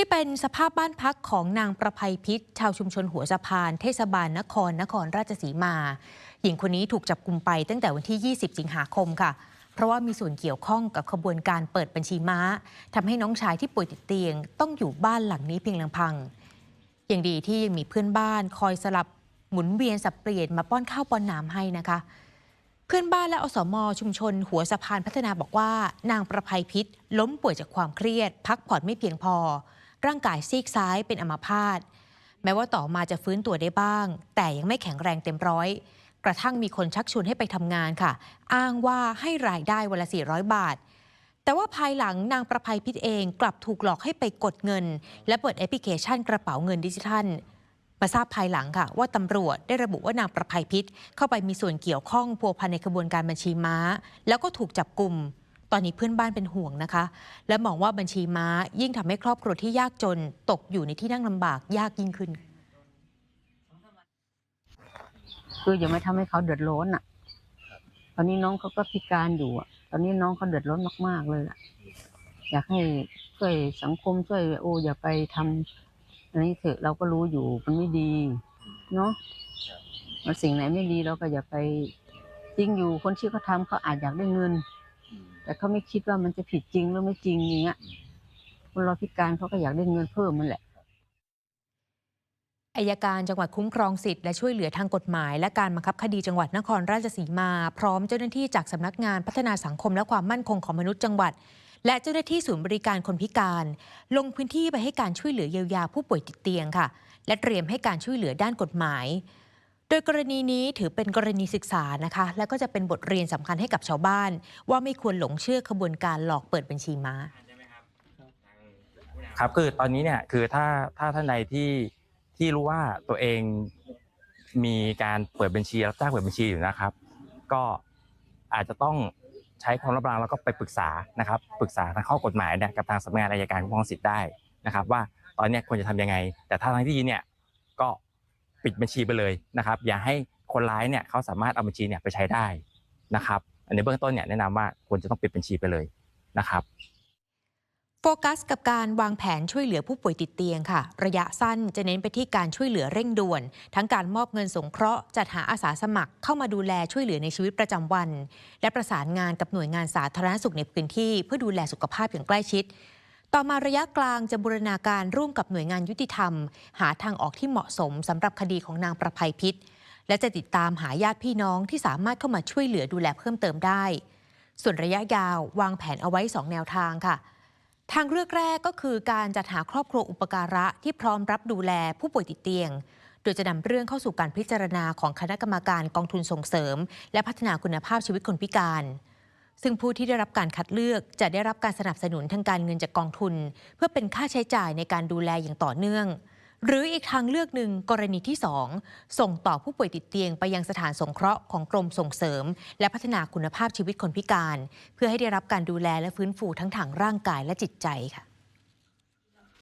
นี่เป็นสภาพบ้านพักของนางประภัยพิษ ชาวชุมชนหัวสะพาน เทศบาลนครนครราชสีมา หญิงคนนี้ถูกจับกุมไปตั้งแต่วันที่ 20 สิงหาคมค่ะ เพราะว่ามีส่วนเกี่ยวข้องกับขบวนการเปิดบัญชีม้าทำให้น้องชายที่ป่วยติดเตียง ต้องอยู่บ้านหลังนี้เพียงลำพัง อย่างดีที่ยังมีเพื่อนบ้านคอยสลับหมุนเวียนสับเปลี่ยนมาป้อนข้าวป้อนน้ำให้นะคะ เพื่อนบ้านและอสมชุมชน หัวสะพานพัฒนาบอกว่า นางประภัยพิษล้มป่วยจากความเครียด พักผ่อนไม่เพียงพอ ร่างกายซีกซ้ายเป็นอัมพาตแม้ว่าต่อมาจะฟื้นตัวได้บ้าง แต่ยังไม่แข็งแรงเต็มร้อย กระทั่งมีคนชักชวนให้ไปทำงานค่ะ อ้างว่าให้รายได้วันละ 400 บาท แต่ว่าภายหลังนางประภัยพิษเองกลับถูกหลอกให้ไปกดเงิน และเปิดแอปพลิเคชันกระเป๋าเงินดิจิทัลมาทราบภายหลังค่ะ ว่าตำรวจได้ระบุว่านางประภัยพิษเข้าไปมีส่วนเกี่ยวข้องพัวพันในขบวนการบัญชีม้า แล้วก็ถูกจับกลุ่ม ตอนนี้เพื่อนบ้านเป็นห่วงนะคะ และมองว่าบัญชีม้ายิ่งทำให้ครอบครัวที่ยากจนตกอยู่ในที่นั่งลำบากยากยิ่งขึ้น คืออย่าไม่ทำให้เขาเดือดร้อนอะ ตอนนี้น้องเขาก็พิการอยู่อะ ตอนนี้น้องเขาเดือดร้อนมาก ๆ เลยล่ะ อยากให้ช่วยสังคมช่วยโออย่าไปทำอันนี้เถอะเราก็รู้อยู่มันไม่ดี เนาะมันสิ่งไหนไม่ดีเราก็อย่าไปจริงอยู่คนที่เขาทำเขาอาจอยากได้เงิน แต่เขาไม่คิดว่ามันจะผิดจริงหรือไม่จริงอย่างเงี้ยคนเราพิการเขาก็อยากได้เงินเพิ่มมันแหละอายการจังหวัดคุ้มครองสิทธิ์และช่วยเหลือทางกฎหมาย และการบังคับคดีจังหวัดนครราชสีมา พร้อมเจ้าหน้าที่จากสำนักงานพัฒนาสังคมและความมั่นคงของมนุษย์จังหวัด และเจ้าหน้าที่ศูนย์บริการคนพิการ ลงพื้นที่ไปให้การช่วยเหลือเยียวยาผู้ป่วยติดเตียงค่ะ และเตรียมให้การช่วยเหลือด้านกฎหมาย โดยกรณีนี้ถือเป็นกรณีศึกษานะคะ และก็จะเป็นบทเรียนสำคัญให้กับชาวบ้าน ว่าไม่ควรหลงเชื่อขบวนการหลอกเปิดบัญชีม้า ครับคือตอนนี้เนี่ยคือถ้าถ้าท่านใดที่ที่รู้ว่าตัวเองมีการเปิดบัญชีรับจ้างเปิดบัญชีอยู่นะครับ ก็อาจจะต้องใช้ความระมัดระวังแล้วก็ไปปรึกษานะครับปรึกษาทางข้อกฎหมายเนี่ยกับทางสำนักงานอายการคุ้มครองสิทธิ์ได้นะครับ ว่าตอนนี้ควรจะทำยังไง แต่ถ้าทางที่ดีเนี่ยก็ ปิดบัญชีไปเลยนะครับ อย่าให้คนร้ายเนี่ยเขาสามารถเอาบัญชีเนี่ยไปใช้ได้นะครับ อันนี้เบื้องต้นเนี่ยแนะนำว่าควรจะต้องปิดบัญชีไปเลยนะครับโฟกัสกับการวางแผนช่วยเหลือผู้ป่วยติดเตียงค่ะ ระยะสั้นจะเน้นไปที่การช่วยเหลือเร่งด่วน ทั้งการมอบเงินสงเคราะห์จัดหาอาสาสมัครเข้ามาดูแลช่วยเหลือในชีวิตประจำวัน และประสานงานกับหน่วยงานสาธารณสุขในพื้นที่ เพื่อดูแลสุขภาพอย่างใกล้ชิด ต่อมาระยะกลางจะบูรณาการร่วมกับหน่วยงานยุติธรรม หาทางออกที่เหมาะสมสำหรับคดีของนางประภัยพิษและจะติดตามหาญาติพี่น้องที่สามารถเข้ามาช่วยเหลือดูแลเพิ่มเติมได้ ส่วนระยะยาววางแผนเอาไว้สองแนวทางค่ะ ทางเลือกแรกก็คือการจัดหาครอบครัวอุปการะที่พร้อมรับดูแลผู้ป่วยติดเตียง โดยจะนำเรื่องเข้าสู่การพิจารณาของคณะกรรมการกองทุนส่งเสริม และพัฒนาคุณภาพชีวิตคนพิการ ซึ่งผู้ที่ได้รับการคัดเลือกจะได้รับการสนับสนุนทางการเงินจากกองทุน เพื่อเป็นค่าใช้จ่ายในการดูแลอย่างต่อเนื่อง หรืออีกทางเลือกหนึ่งกรณีที่ 2 ส่งต่อผู้ป่วยติดเตียงไปยังสถานสงเคราะห์ของกรมส่งเสริม และพัฒนาคุณภาพชีวิตคนพิการ เพื่อให้ได้รับการดูแลและฟื้นฟูทั้งทางร่างกายและจิตใจค่ะ